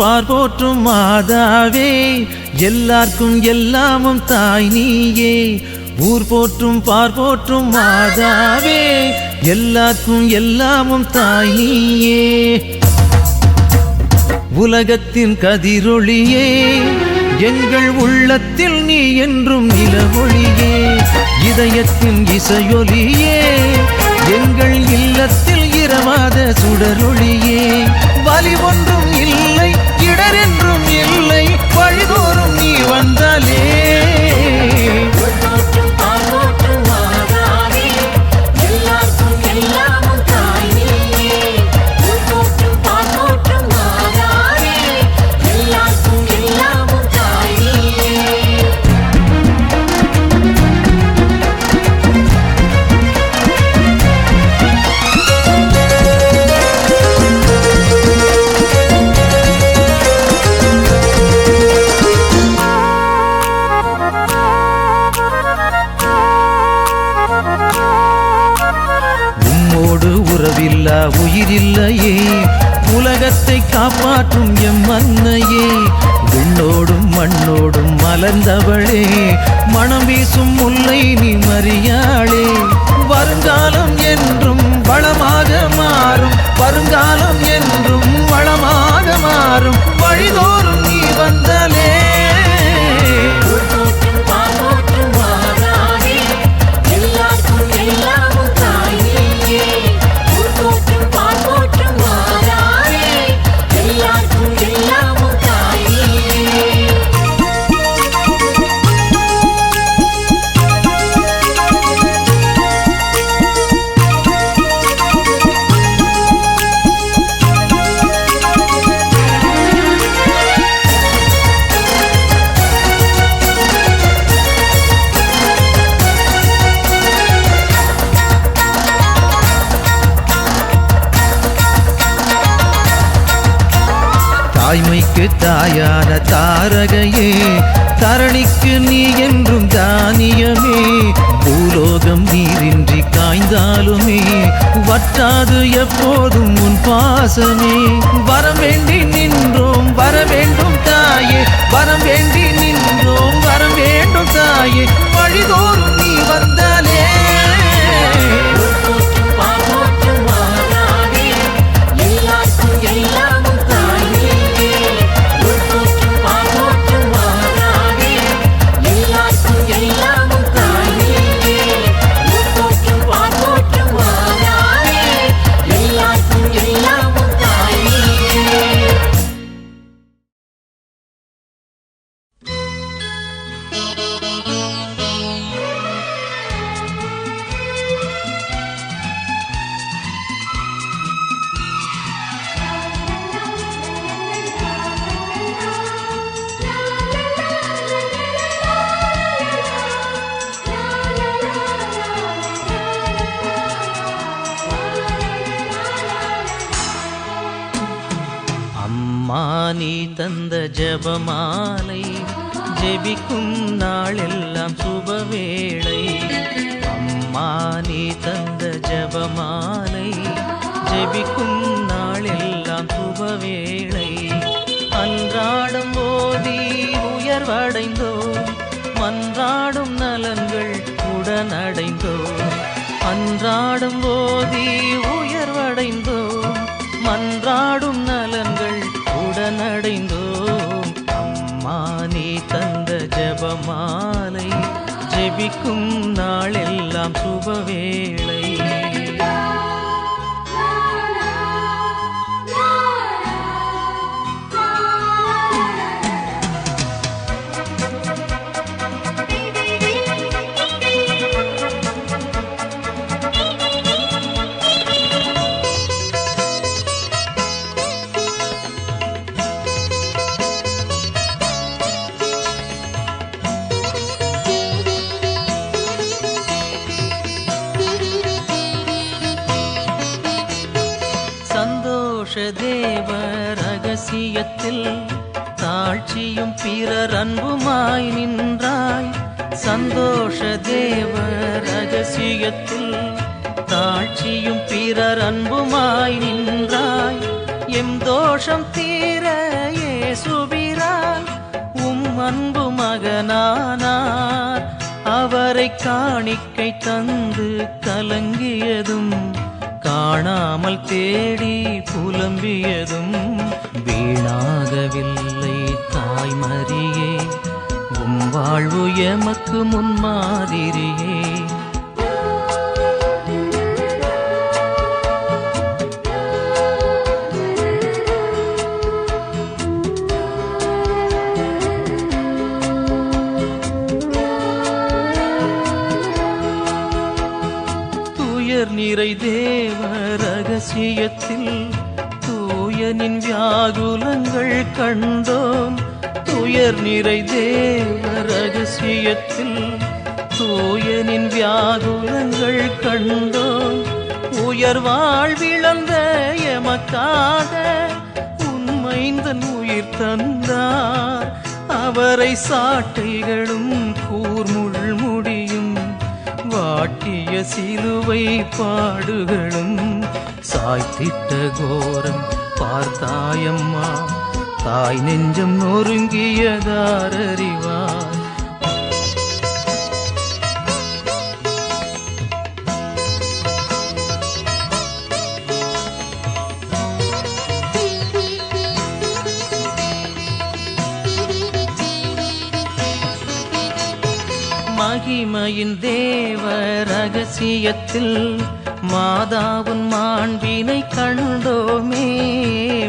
பார் போற்றும் மாதாவே எல்லார்க்கும் எல்லாமும் தாய் நீயே. ஊர் போற்றும் பார் போற்றும் மாதாவே எல்லாருக்கும் எல்லாமும் தாய் நீயே. உலகத்தின் கதிரொளியே எங்கள் உள்ளத்தில் நீ என்றும் நிலவொழியே இதயத்தின் இசையொலியே எங்கள் இல்லத்தில் இரவாத சுடரொளியே. வலி ஒன்றும் இடர் என்றும் இல்லை. வழிதோறும் நீ வந்தாலே மனம் வீசும் முல்லை நீ ஞான தாரகையே தரணிக்கு நீ என்றும் தானியமே. பூலோகம் நீரின்றி காய்ந்தாலுமே வற்றாது எப்போதும் உன் பாசமே. வரம் வேண்டி நின்றோம் வர வேண்டும் தாயே வரம் வேண்டும் ஜபமாலை ஜெபிக்கும் நாளெல்லாம் சுபவேளை. அம்மா நீ தந்த ஜபமாலை ஜெபிக்கும் நாளெல்லாம் சுபவேளை. அன்றாடம் போதி உயர்வடைந்தோம் மன்றாடும் நலன்கள் உடனடைந்தோம். அன்றாடும் போதி ஜெபிக்கும் நாளெல்லாம் சுபவே. அன்பு மகனானார். அவரை காணிக்கை தந்து கலங்கியதும் காணாமல் தேடி புலம்பியதும் வீணாகவில்லை தாய்மரியே உம் வாழ்வு எமக்கு முன்மாதிரியே. துயர் நிறை தேவ ரகசியத்தில் தூயனின் வியாகுலங்கள் கண்டோம். துயர் நிறை தேவ ரகசியத்தில் தூயனின் வியாகுலங்கள் கண்டோம். உயர் வாழ்விழந்த எமக்காக உண்மைந்தன் உயிர் தந்தார். அவரை சாட்டைகளும் காட்டிய சிலுவை பாடுகளும் சாய்த்திட்ட கோரம் பார்த்தாயம்மா. தாய் நெஞ்சம் நொறுங்கியதாரறிவார் மகிமையின் தேவ ரகசியத்தில் மாதாவுன் மாண்பினை கண்டோமே.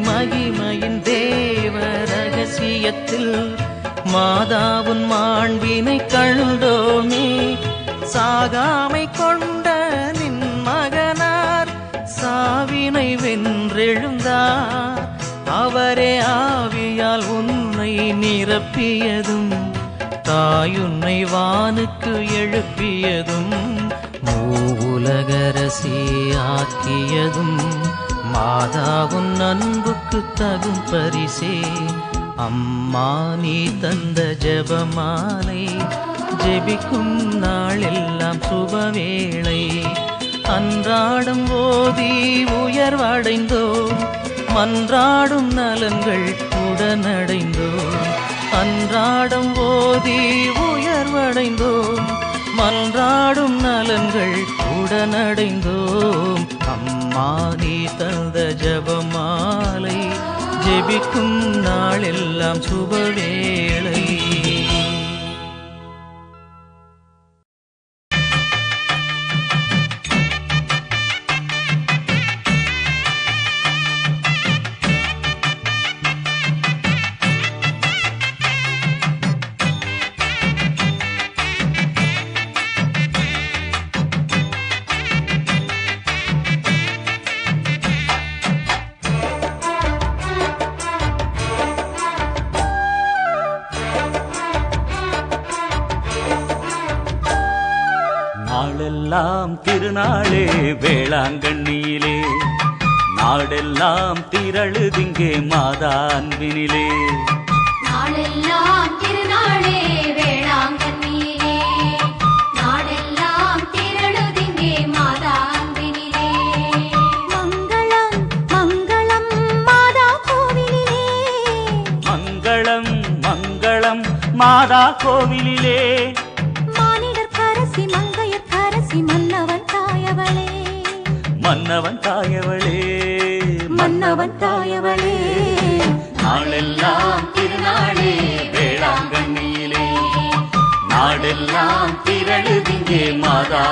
மகிமையின் தேவ ரகசியத்தில் மாதாவுன் மாண்பினை கண்டோமே. சாகாமை கொண்ட நின் மகனார் சாவினை வென்றெழுந்தார் அவரே ஆவியால் உன்னை நிரப்பியதும் தாயுன்னை வானுக்கு எழுப்பியதும் மூலகரசி ஆக்கியதும் மாதாவுன் அன்புக்கு தகும் பரிசே. அம்மா நீ தந்த ஜபமாலை ஜெபிக்கும் நாளெல்லாம் சுபவேளை. அன்றாடம் ஓதி உயர்வடைந்தோம் மன்றாடும் நலன்கள் உடனடைந்தோம். அன்றாடம் ஓதி உயர்வடைந்தோம். மன்றாடும் நலன்கள் உடனடைந்தோம். அம்மா நீ தந்த ஜபமாலை ஜெபிக்கும் நாளெல்லாம் சுபவே நாடெல்லாம் திரழுதிங்கே மாதா அன்பினிலே. நாளெல்லாம் திருநாளே வேளாங்கண்ணியிலே. நாடெல்லாம் திரளுதிங்கே மாதாம்பினிலே மங்களம் மங்களம் மாதா கோவிலிலே. மங்களம் மங்களம் மாதா கோவிலிலே. மானிடர் கரசி மங்கையர் கரசி மன்னவன் தாயவளே. மன்னவன் தாயவளே. மன்னவன் தாயவளே நாளெல்லாம் திருநாளே வேளாங்கண்ணியிலே. நாடெல்லாம் திரழுதிங்கே மாதா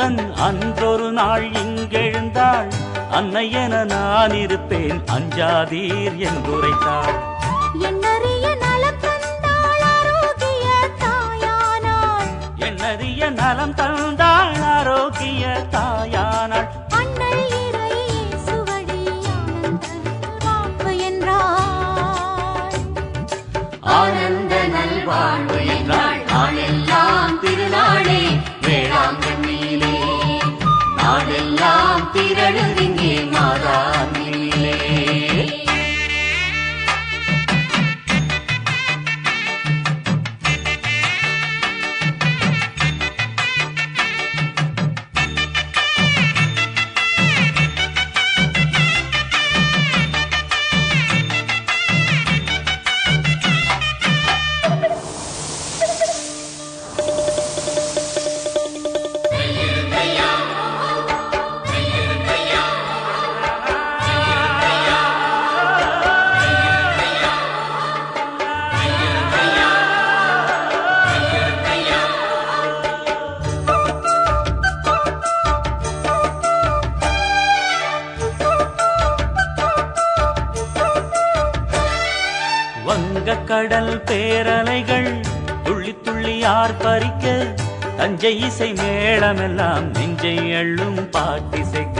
மரியேசுவுடன் அன்றொரு நாள் இங்கெழுந்தாள். அன்னை என நான் இருப்பேன் அஞ்சாதீர் என்றுரைத்தாள் என்னறிய நலம் தந்தாள் ஆரோக்கிய தாயானாள். நாம் திரழுதிங்கே மாதாங்கிலே கடல் பேரலைகள் துள்ளி துள்ளி ஆர்ப்பரிக்க தஞ்சை இசை மேளமெல்லாம் நெஞ்சை அள்ளும் பாட்டிசைக்க.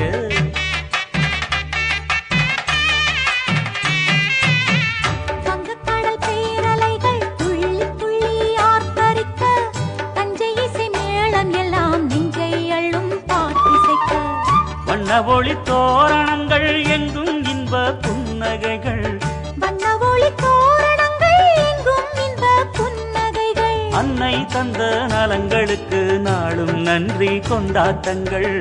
வங்கக்கடல் பேரலைகள் தந்த நலங்களுக்கு நாளும் நன்றி கொண்டாட்டங்கள்.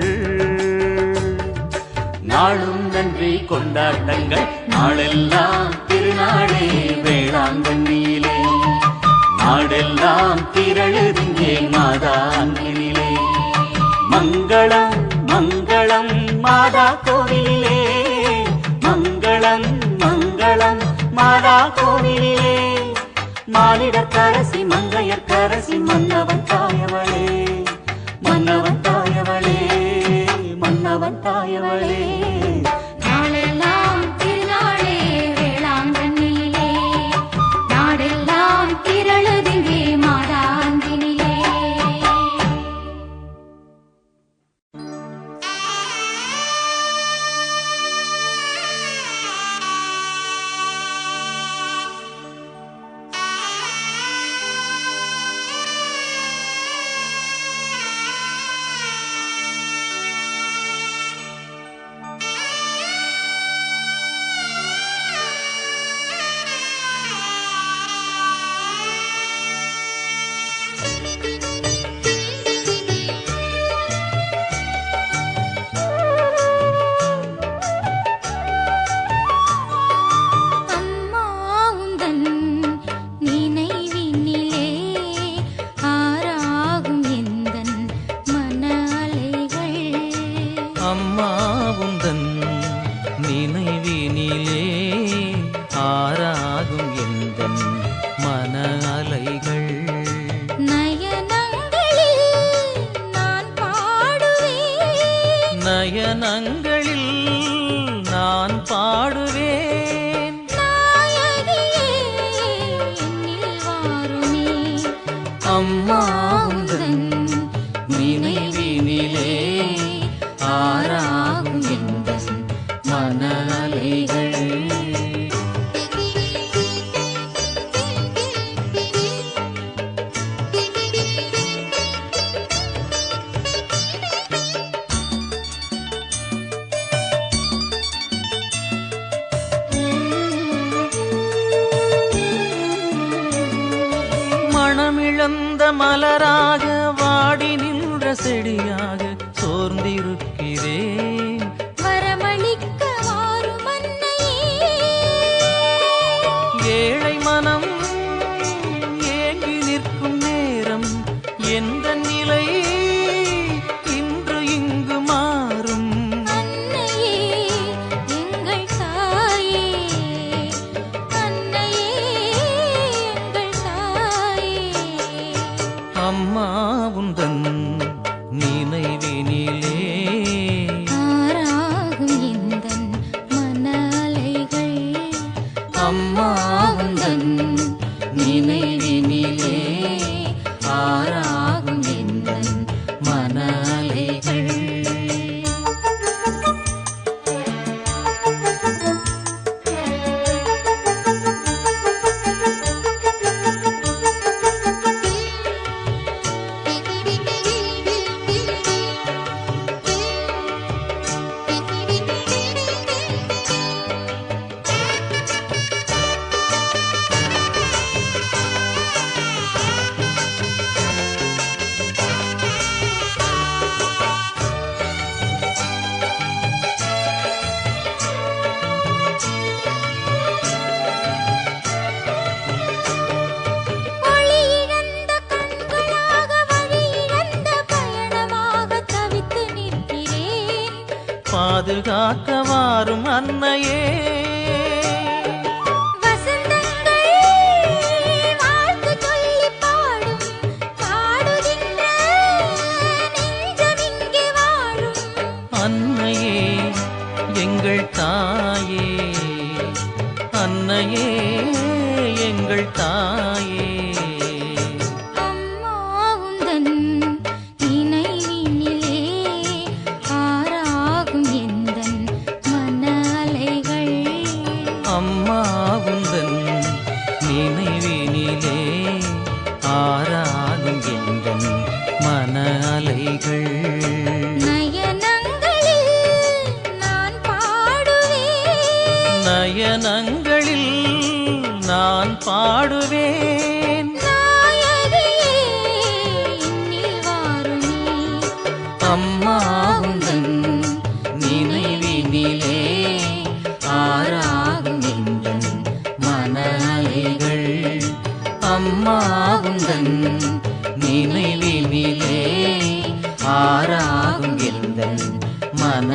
நாளும் நன்றி கொண்டாட்டங்கள். நாளெல்லாம் திருநாளே வேளாங்கண்ணியிலே. நாடெல்லாம் திரழுதிங்கே மாதாங்கினிலே. மங்களம் மங்களம் மாதா கோவிலிலே. மங்களம் மங்களம் மாதா கோவிலிலே. மானிடக்கரசி மங்கையர்க்கரசி மன்னவன் தாயவளே மன்னவன் தாயவளே மன்னவன் தாயவளே. அம்மா. பாதுகாக்க மாறும் அன்னையே. உந்தன் நினைவினிலே ஆறாலும் எந்தன் மன அலைகள் நயனங்களில் நான் பாடுவேன். நயனங்களில் நான் பாடுவேன். ஆறாகும் எந்த மன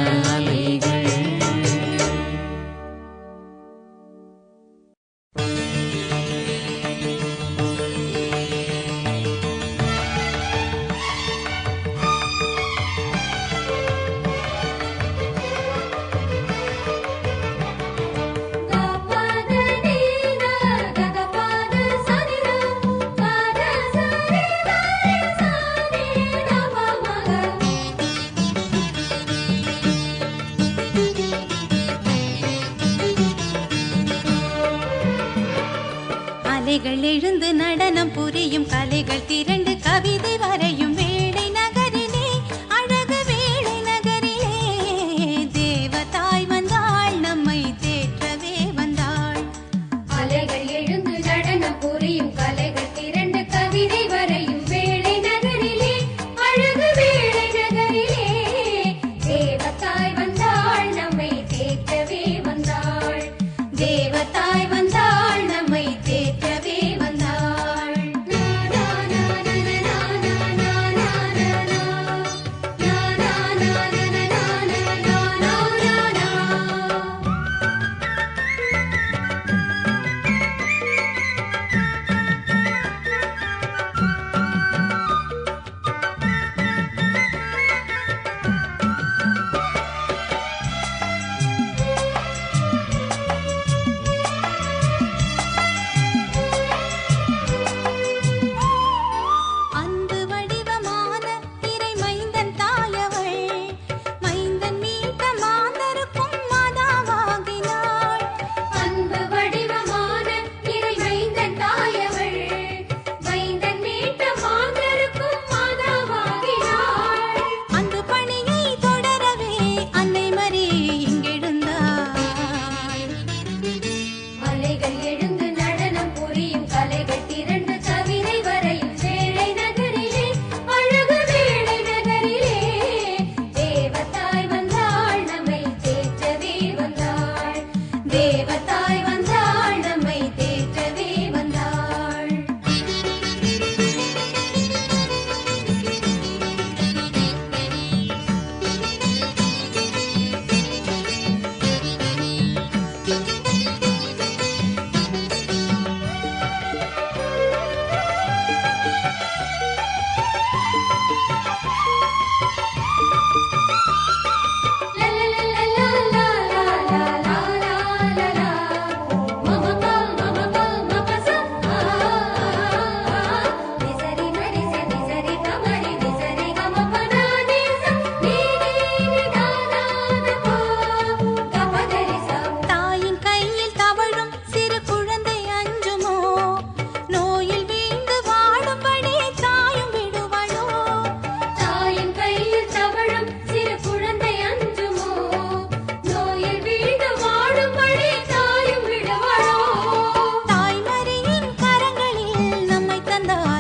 ना